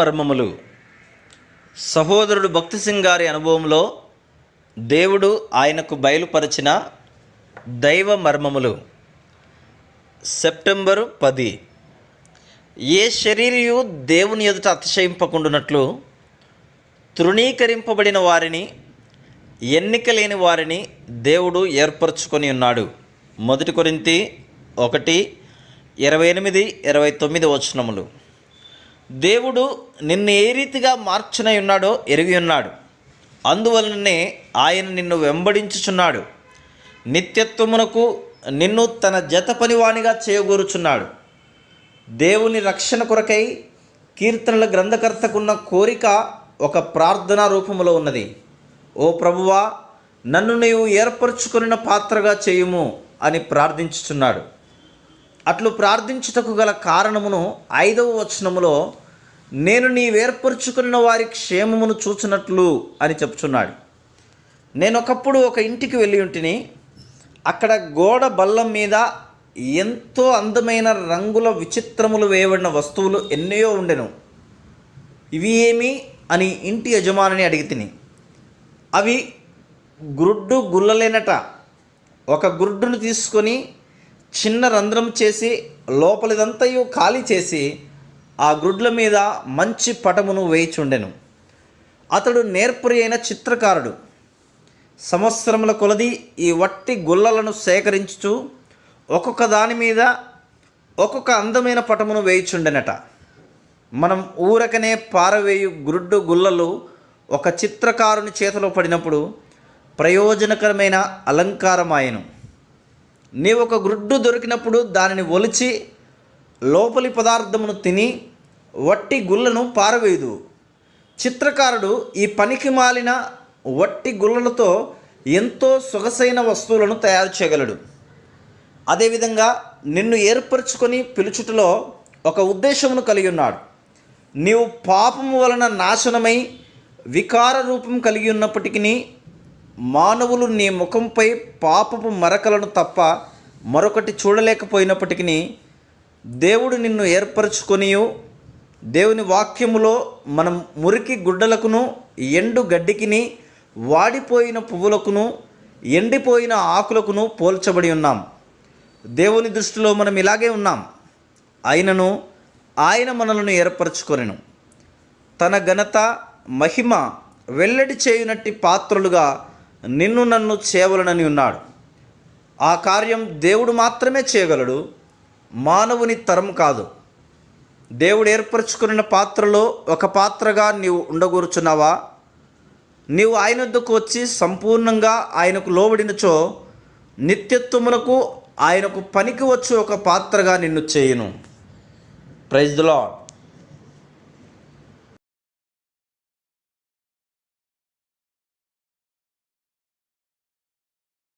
మర్మములు. సహోదరుడు భక్తి సింగ్ గారి అనుభవంలో దేవుడు ఆయనకు బయలుపరిచిన దైవ మర్మములు. సెప్టెంబరు పది. ఏ శరీరయు దేవుని ఎదుట అతిశయింపకుండునట్లు తృణీకరింపబడిన వారిని ఎన్నిక లేని వారిని దేవుడు ఏర్పరచుకొని ఉన్నాడు. మొదటి కొరింతి ఒకటి ఇరవై ఎనిమిది ఇరవై తొమ్మిది వచనములు. దేవుడు నిన్ను ఏ రీతిగా మార్చునై ఉన్నాడో ఎరిగి ఉన్నాడు. అందువలననే ఆయన నిన్ను వెంబడించుచున్నాడు. నిత్యత్వమునకు నిన్ను తన జత పనివాణిగా చేయగూరుచున్నాడు. దేవుని రక్షణ కొరకై కీర్తనల గ్రంథకర్తకున్న కోరిక ఒక ప్రార్థనా రూపంలో ఉన్నది. ఓ ప్రభువా నన్ను నీవు ఏర్పరచుకున్న పాత్రగా చేయుము అని ప్రార్థించుచున్నాడు. అట్లు ప్రార్థించుటకు గల కారణమును ఐదవ వచనములో నేను నీవేర్పరుచుకున్న వారి క్షేమమును చూచినట్లు అని చెప్తున్నాడు నేను ఒకప్పుడు ఒక ఇంటికి వెళ్ళి ఉంటిని అక్కడ గోడ బల్లం మీద ఎంతో అందమైన రంగుల విచిత్రములు వేయబడిన వస్తువులు ఎన్నయో ఉండెను. ఇవి ఏమి అని ఇంటి యజమానిని అడిగి తిని అవి గుడ్డు గుల్లలేనట. ఒక గుడ్డును తీసుకొని చిన్న రంధ్రం చేసి లోపలిదంతయు ఖాళీ చేసి ఆ గ్రుడ్ల మీద మంచి పటమును వేయిచుండెను. అతడు నేర్పరి అయిన చిత్రకారుడు. సంవత్సరముల కొలది ఈ వట్టి గుల్లలను సేకరించుచు ఒక్కొక్క దాని మీద ఒక్కొక్క అందమైన పటమును వేయిచుండెనట. మనం ఊరకనే పారవేయు గుడ్డు గుల్లలు ఒక చిత్రకారుని చేతిలో పడినప్పుడు ప్రయోజనకరమైన అలంకారమాయను. నీవు ఒక గుడ్డు దొరికినప్పుడు దానిని ఒలిచి లోపలి పదార్థమును తిని వట్టి గుళ్ళను పారవేయదు. చిత్రకారుడు ఈ పనికి మాలిన వట్టి గుళ్ళలతో ఎంతో సొగసైన వస్తువులను తయారు చేయగలడు. అదేవిధంగా నిన్ను ఏర్పరచుకొని పిలుచుటలో ఒక ఉద్దేశమును కలిగి ఉన్నాడు. నీవు పాపము వలన నాశనమై వికార రూపం కలిగి ఉన్నప్పటికీ మానవులు నీ ముఖంపై పాపపు మరకలను తప్ప మరొకటి చూడలేకపోయినప్పటికీ దేవుడు నిన్ను ఏర్పరచుకొనియు దేవుని వాక్యములో మనం మురికి గుడ్డలకును ఎండు గడ్డికిని వాడిపోయిన పువ్వులకును ఎండిపోయిన ఆకులకును పోల్చబడి ఉన్నాం. దేవుని దృష్టిలో మనం ఇలాగే ఉన్నాం. అయినను ఆయన మనలను ఏర్పరచుకొనెను. తన ఘనత మహిమ వెల్లడి చేయునట్టి పాత్రలుగా నిన్ను నన్ను చేయవలనని ఉన్నాడు. ఆ కార్యం దేవుడు మాత్రమే చేయగలడు. మానవుని తరం కాదు. దేవుడు ఏర్పరచుకున్న పాత్రలో ఒక పాత్రగా నీవు ఉండగూర్చున్నావా? నీవు ఆయన వద్దకు వచ్చి సంపూర్ణంగా ఆయనకు లోబడినచో నిత్యత్వమునకు ఆయనకు పనికి వచ్చి ఒక పాత్రగా నిన్ను చేయును. Praise the lord